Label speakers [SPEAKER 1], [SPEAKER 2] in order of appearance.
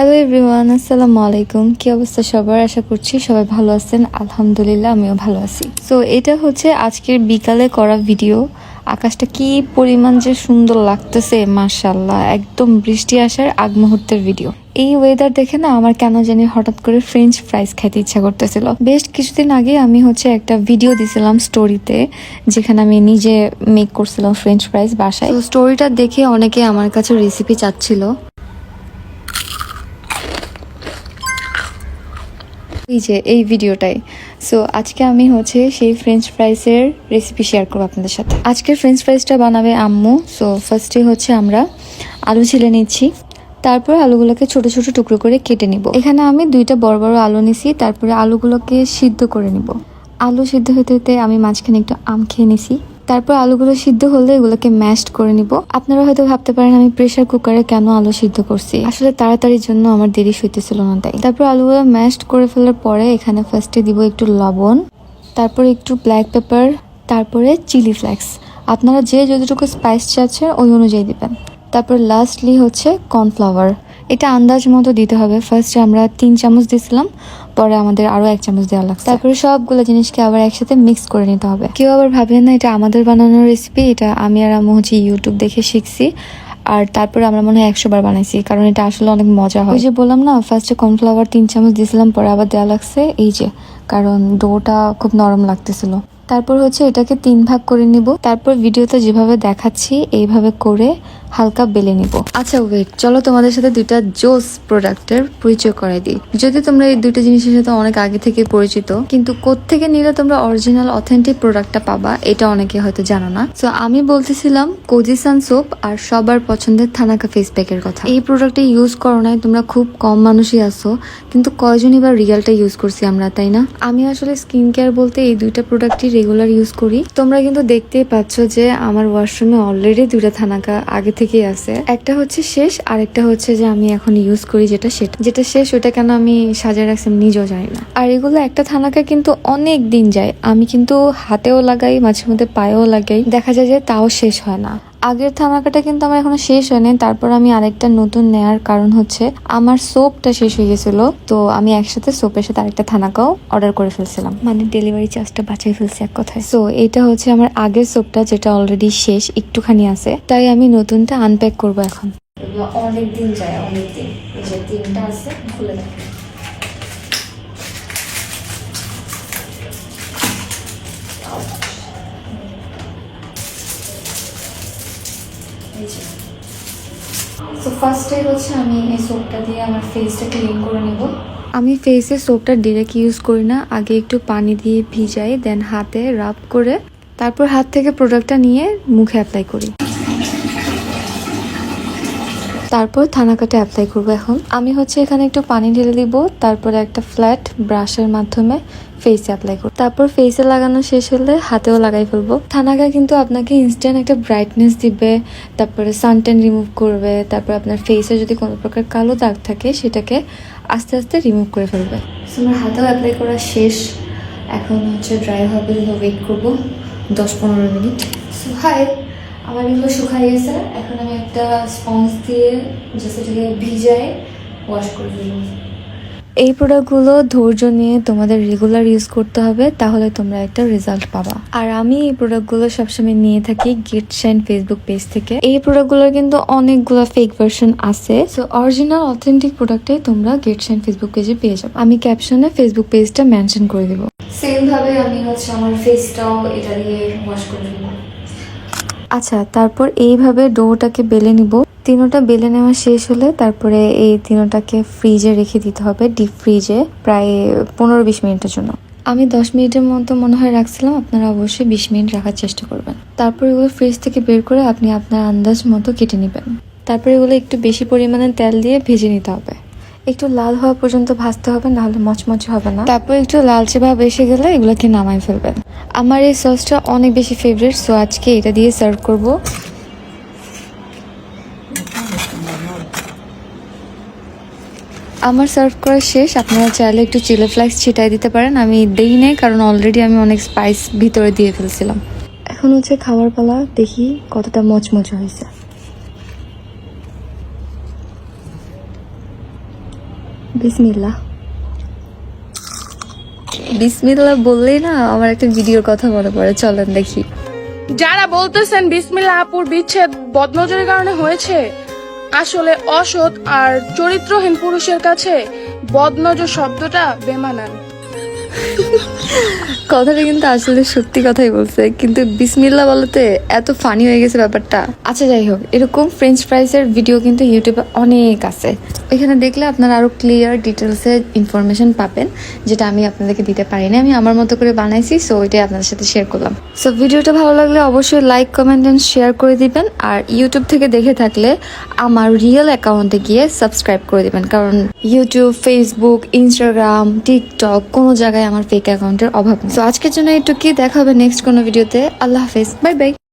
[SPEAKER 1] Hello everyone আসসালামু আলাইকুম কি অবস্থা সবার? আশা করছি সবাই ভালো আছেন। আলহামদুলিল্লাহ, আমিও ভালো আছি। সো এটা হচ্ছে আজকের বিকালে করা ভিডিও আকাশটা কি পরিমাণ যে সুন্দর লাগতেছে মার্শাল্লাহ একদম বৃষ্টি আসার আগ মুহূর্তের ভিডিও এই ওয়েদার দেখে না আমার কেন জানি হঠাৎ করে ফ্রেঞ্চ ফ্রাইজ খেতে ইচ্ছা করতেছিল। বেশ কিছুদিন আগে আমি হচ্ছে একটা ভিডিও দিছিলাম স্টোরিতে যেখানে আমি নিজে মেক করছিলাম ফ্রেঞ্চ ফ্রাইজ বাসায়। স্টোরিটা দেখে অনেকে আমার কাছে রেসিপি চাচ্ছিল। এই যে, এই ভিডিওটাই। সো আজকে আমি হচ্ছে সেই ফ্রেঞ্চ ফ্রাইসের রেসিপি শেয়ার করব আপনাদের সাথে। আজকের ফ্রেঞ্চ ফ্রাইসটা বানাবে আম্মু। সো ফার্স্টে হচ্ছে আমরা আলু ছিলে নিচ্ছি। তারপর আলুগুলোকে ছোট ছোট টুকরো করে কেটে নিব। এখানে আমি দুইটা বড় বড় আলু নিছি। তারপরে আলুগুলোকে সিদ্ধ করে নিব। আলু সিদ্ধ হতে হতে আমি মাঝখানে একটু আম খেয়ে নিছি। তারপর আলুগুলো সিদ্ধ হলে এগুলোকে ম্যাশড করে নিব। আপনারা হয়তো ভাবতে পারেন, আমি প্রেসার কুকারে কেন আলু সিদ্ধ করছি? আসলে তাড়াতাড়ির জন্য আমার দেরি সইতেছিল না তাই। তারপর আলুগুলো ম্যাশড করে ফেলার পরে এখানে ফার্স্টে দিব একটু লবণ, তারপর একটু ব্ল্যাক পেপার তারপরে চিলি ফ্লেক্স আপনারা যে যতটুকু স্পাইস চাচ্ছেন ওই অনুযায়ী দিবেন। তারপর লাস্টলি হচ্ছে কর্নফ্লাওয়ার এটা আন্দাজ মতো দিতে হবে। ফার্স্টে আমরা তিন চামচ দিয়েছিলাম, পরে আমাদের আরও এক চামচ দেওয়া লাগছে। তারপরে সবগুলো জিনিসকে আবার একসাথে মিক্স করে নিতে হবে। কেউ আবার ভাবেন না, এটা আমাদের বানানোর রেসিপি এটা আমি আর আম্মু হচ্ছে ইউটিউব দেখে শিখছি। আর তারপরে আমরা মনে হয় একশো বার বানাইছি, কারণ এটা আসলে অনেক মজা হয়। ওই যে বললাম না ফার্স্টে কর্নফ্লাওয়ার তিন চামচ দিয়েছিলাম, পরে আবার দেওয়া লাগছে, এই যে, কারণ ডোটা খুব নরম লাগতেছিল। তারপর হচ্ছে এটাকে তিন ভাগ করে নিব। তারপর ভিডিওতে যেভাবে দেখাচ্ছি, এইভাবে করে হালকা বেলে নিব। আচ্ছা ওয়েট চলো তোমাদের সাথে দুইটা জোস প্রোডাক্টের পরিচয় করাই দিই। যদি তোমরা এই দুইটা জিনিসের সাথে অনেক আগে থেকে পরিচিত, কিন্তু কোত্থেকে নিলে তোমরা অরিজিনাল অথেন্টিক প্রোডাক্টটা পাবা, এটা অনেকে হয়তো জানো না। তো আমি বলতেছিলাম কোজিসান সোপ আর সবার পছন্দের থানাকা ফেস প্যাকের কথা। এই প্রোডাক্টটা ইউজ করো নাই, তোমরা খুব কম মানুষই আছো, কিন্তু কয়জনই বা রিয়ালটা ইউজ করছি আমরা, তাই না? আমি আসলে স্কিন কেয়ার বলতে এই দুইটা প্রোডাক্টই রেগুলার ইউজ করি। তোমরা কিন্তু দেখতেই পাচ্ছ যে আমার ওয়াশরুমে অলরেডি দুইটা থানাকা আগে থেকেই আছে। একটা হচ্ছে শেষ আর একটা হচ্ছে যে আমি এখন ইউজ করি যেটা সেটা যেটা শেষ, ওটা কেন আমি সাজায় রাখছি নিজেও জানি না। আর এগুলো একটা থানাকে কিন্তু অনেক দিন যায়। আমি কিন্তু হাতেও লাগাই মাঝে মধ্যে পায়েও লাগাই। দেখা যায় যে তাও শেষ হয় না। আগের থানাকাটা কিন্তু আমার এখনও শেষ হয়নি। তারপর আমি আরেকটা নতুন নেয়ার কারণ হচ্ছে আমার সোপটা শেষ হয়ে গেছিল। তো আমি একসাথে সোপের সাথে আরেকটা থানাকাও অর্ডার করে ফেলছিলাম। মানে ডেলিভারি চার্জটা বাঁচাই ফেলছি এক কথায়। সো এটা হচ্ছে আমার আগের সোপটা যেটা অলরেডি শেষ একটুখানি আছে। তাই আমি নতুনটা আনপ্যাক করব এখন। অনেক দিন যায় অনেক দিন এই যে তিনটা আছে খুলে দেখেন সো ফার্স্টে হচ্ছে আমি এই সোপটা দিয়ে আমার ফেসটা ক্লিন করে নেব। আমি ফেসে সোপটা ডিরেক্ট ইউজ করি না, আগে একটু পানি দিয়ে ভিজাই দেন হাতে রাব করে, তারপর হাত থেকে প্রোডাক্টটা নিয়ে মুখে অ্যাপ্লাই করি। তারপর থানাকাটা অ্যাপ্লাই করব এখন। আমি হচ্ছে এখানে একটু পানি ঢেলে দিব, তারপরে একটা ফ্ল্যাট ব্রাশের মাধ্যমে ফেসে অ্যাপ্লাই করব। তারপর ফেসে লাগানো শেষ হলে হাতেও লাগাই ফেলব। থানাকা কিন্তু আপনাকে ইনস্ট্যান্ট একটা ব্রাইটনেস দিবে, তারপরে সানটেন রিমুভ করবে, তারপর আপনার ফেসে যদি কোনো প্রকার কালো দাগ থাকে, সেটাকে আস্তে আস্তে রিমুভ করে ফেলবে। আমার হাতেও অ্যাপ্লাই করা শেষ। এখন হচ্ছে ড্রাই হবে ওয়েট করব দশ পনেরো মিনিট। সো হাই আমার এগুলো শুকাই গেছে। এখন আমি একটা স্পঞ্জ দিয়ে জাস্ট এটাকে ভিজায় ওয়াশ করে ফেলব। এই প্রোডাক্টগুলো ধৈর্য নিয়ে তোমাদের রেগুলার ইউজ করতে হবে তাহলে তোমরা একটা রেজাল্ট পাবা। আর আমি এই প্রোডাক্টগুলো সবসময় নিয়ে থাকি গেট শাইন ফেসবুক পেজ থেকে। এই প্রোডাক্টগুলোর কিন্তু অনেকগুলো ফেক ভার্সন আছে। সো অরিজিনাল অথেন্টিক প্রোডাক্টে তোমরা গেট শাইন ফেসবুক পেজে পেয়ে যাবে। আমি ক্যাপশনে ফেসবুক পেজটা মেনশন করে দেবো। সেম ভাবে আমি হচ্ছে আমার ফেসটাও এটা দিয়ে ওয়াশ করে দেবো আচ্ছা তারপর এইভাবে ডোটাকে বেলে নিব। তিনোটা বেলে নেওয়া শেষ হলে তারপরে এই তিনোটাকে ফ্রিজে রেখে দিতে হবে, ডিপ ফ্রিজে, প্রায় পনেরো বিশ মিনিটের জন্য। আমি দশ মিনিটের মতো মনে হয় রাখছিলাম, আপনারা অবশ্যই বিশ মিনিট রাখার চেষ্টা করবেন। তারপর এগুলো ফ্রিজ থেকে বের করে আপনি আপনার আন্দাজ মতো কেটে নেবেন। তারপর এগুলো একটু বেশি পরিমাণে তেল দিয়ে ভেজে নিতে হবে। একটু লাল হওয়া পর্যন্ত ভাজতে হবে, নাহলে মচমচে হবে না। তারপর একটু লালচে ভাব এসে গেলে এগুলোকে নামাই ফেলবেন। আমার এই সসটা অনেক বেশি ফেভারিট সো আজকে এটা দিয়ে সার্ভ করব। আমার সার্ভ করা শেষ। আপনারা চাইলে একটু চিলি ফ্লেক্স ছিটাই দিতে পারেন। আমি দেই নাই, কারণ অলরেডি আমি অনেক স্পাইস ভিতরে দিয়ে ফেলছিলাম। এখন হচ্ছে খাবার পালা, দেখি কতটা মচমচে হয়েছে। বিসমিল্লাহ। বিসমিল্লা বললেই না আমার একটা ভিডিওর কথা মনে পড়ে, চলেন দেখি।
[SPEAKER 2] যারা বলতেছেন বিসমিল্লা আপুর বিচ্ছেদ বদনজরের কারণে হয়েছে, আসলে অসৎ আর চরিত্রহীন পুরুষের কাছে বদনজর শব্দটা বেমানান।
[SPEAKER 1] কথাটা কিন্তু আসলে সত্যি কথাই বলছে, কিন্তু বিসমিল্লা বলতে এত ফানি হয়ে গেছে ব্যাপারটা। আচ্ছা যাই হোক, এরকম ফ্রেঞ্চ ফ্রাইসের ভিডিও কিন্তু ইউটিউবে অনেক আছে। ওইখানে দেখলে আপনারা আরও ক্লিয়ার ডিটেলসে ইনফরমেশন পাবেন, যেটা আমি আপনাদেরকে দিতে পারিনি। আমি আমার মতো করে বানাইছি সো ওইটাই আপনাদের সাথে শেয়ার করলাম। সো ভিডিওটা ভালো লাগলে অবশ্যই লাইক কমেন্ট এন্ড শেয়ার করে দিবেন, আর ইউটিউব থেকে দেখে থাকলে আমার রিয়েল অ্যাকাউন্টে গিয়ে সাবস্ক্রাইব করে দিবেন। কারণ ইউটিউব ফেসবুক ইনস্টাগ্রাম টিকটক কোনো জায়গায় আমার ফেক অ্যাকাউন্টের অভাব নেই। তো আজকের জন্য একটু কি দেখা হবে নেক্সট কোনো ভিডিওতে আল্লাহ হাফেজ। Bye bye